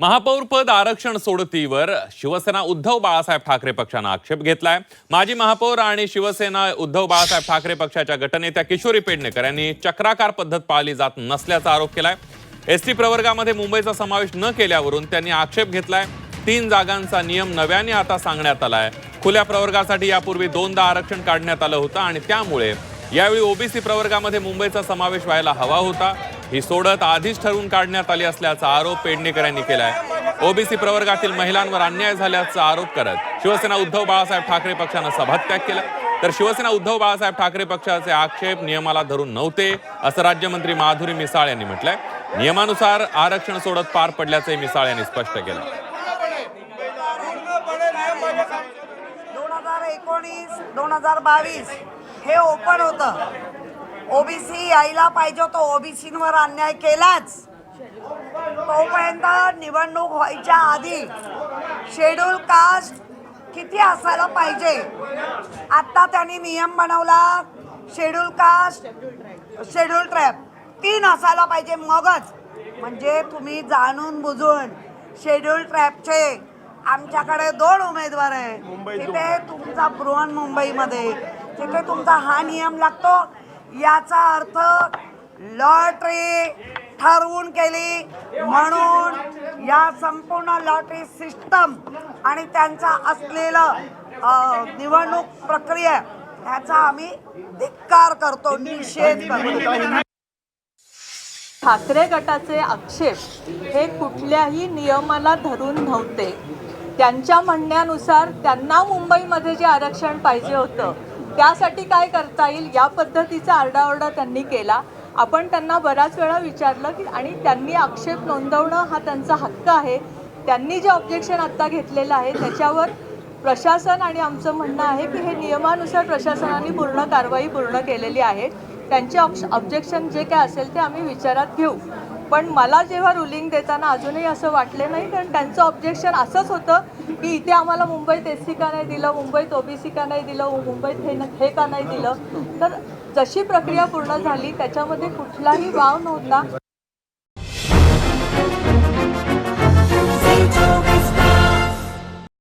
महापौरपद आरक्षण सोडतीवर शिवसेना उद्धव बाळासाहेब ठाकरे पक्षानं आक्षेप घेतलाय. माजी महापौर आणि शिवसेना उद्धव बाळासाहेब ठाकरे पक्षाच्या गटनेत्या किशोरी पेडणेकर यांनी चक्राकार पद्धत पाळली जात नसल्याचा आरोप केलाय. एस टी प्रवर्गामध्ये मुंबईचा समावेश न केल्यावरून त्यांनी आक्षेप घेतलाय. तीन जागांचा नियम नव्याने आता सांगण्यात आलाय. खुल्या प्रवर्गासाठी यापूर्वी दोनदा आरक्षण काढण्यात आलं होतं आणि त्यामुळे यावेळी ओबीसी प्रवर्गामध्ये मुंबईचा समावेश व्हायला हवा होता. ही सोडत आधीच ठरवून काढण्यात आली असल्याचा आरोप पेडणेकर यांनी केलाय. ओबीसी प्रवर्गातील महिलांवर अन्याय झाल्याचा आरोप करत शिवसेना उद्धव बाळासाहेब ठाकरे पक्षानं सभात्याग केला. तर शिवसेना उद्धव बाळासाहेब ठाकरे पक्षाचे आक्षेप नियमाला धरून नव्हते असं राज्यमंत्री माधुरी मिसाळ यांनी म्हटलंय. नियमानुसार आरक्षण सोडत पार पडल्याचंही मिसाळ यांनी स्पष्ट केलं. दोन हजार एकोणीस दोन हजार बावीस हे ओपन होतं. ओबीसी यायला पाहिजे होतं. ओबीसीवर अन्याय केलाच. तोपर्यंत निवडणूक व्हायच्या आधी शेड्यूल कास्ट किती असायला पाहिजे? आता त्यांनी नियम बनवला शेड्यूल कास्ट शेड्यूल ट्रॅप तीन असायला पाहिजे मगच. म्हणजे तुम्ही जाणून बुजून शेड्यूल ट्रॅपचे आमच्याकडे दोन उमेदवार आहे तिथे तुमचा बृहन मुंबईमध्ये तिथे तुमचा हा नियम लागतो. याचा अर्थ लॉटरी ठरवून केली. म्हणून या संपूर्ण लॉटरी सिस्टम आणि त्यांचा असलेलं निवडणूक प्रक्रिया ह्याचा आम्ही धिक्कार करतो निषेध करतो. ठाकरे गटाचे आक्षेप हे कुठल्याही नियमाला धरून नव्हते. त्यांच्या म्हणण्यानुसार त्यांना मुंबईमध्ये जे आरक्षण पाहिजे होतं त्यासाठी काय करता येईल? या पद्धतीचा आरडाओरडा त्यांनी केला. आपण त्यांना बऱ्याच वेळा विचारलं की आणि त्यांनी आक्षेप नोंदवणं हा त्यांचा हक्क आहे. त्यांनी जे ऑब्जेक्शन आत्ता घेतलेलं आहे त्याच्यावर प्रशासन आणि आमचं म्हणणं आहे की हे नियमानुसार प्रशासनाने पूर्ण कारवाई पूर्ण केलेली आहे. त्यांचे ऑब्जेक्शन जे काय असेल ते आम्ही विचारात घेऊ. पण मला जेव्हा रुलिंग देताना अजूनही असं वाटले नाही कारण त्यांचं ऑब्जेक्शन असंच होतं की इथे आम्हाला मुंबईत एस सी का नाही दिलं मुंबईत ओबीसी का नाही दिलं मुंबईत हे हे का नाही दिलं. तर जशी प्रक्रिया पूर्ण झाली त्याच्यामध्ये कुठलाही वाव नव्हता.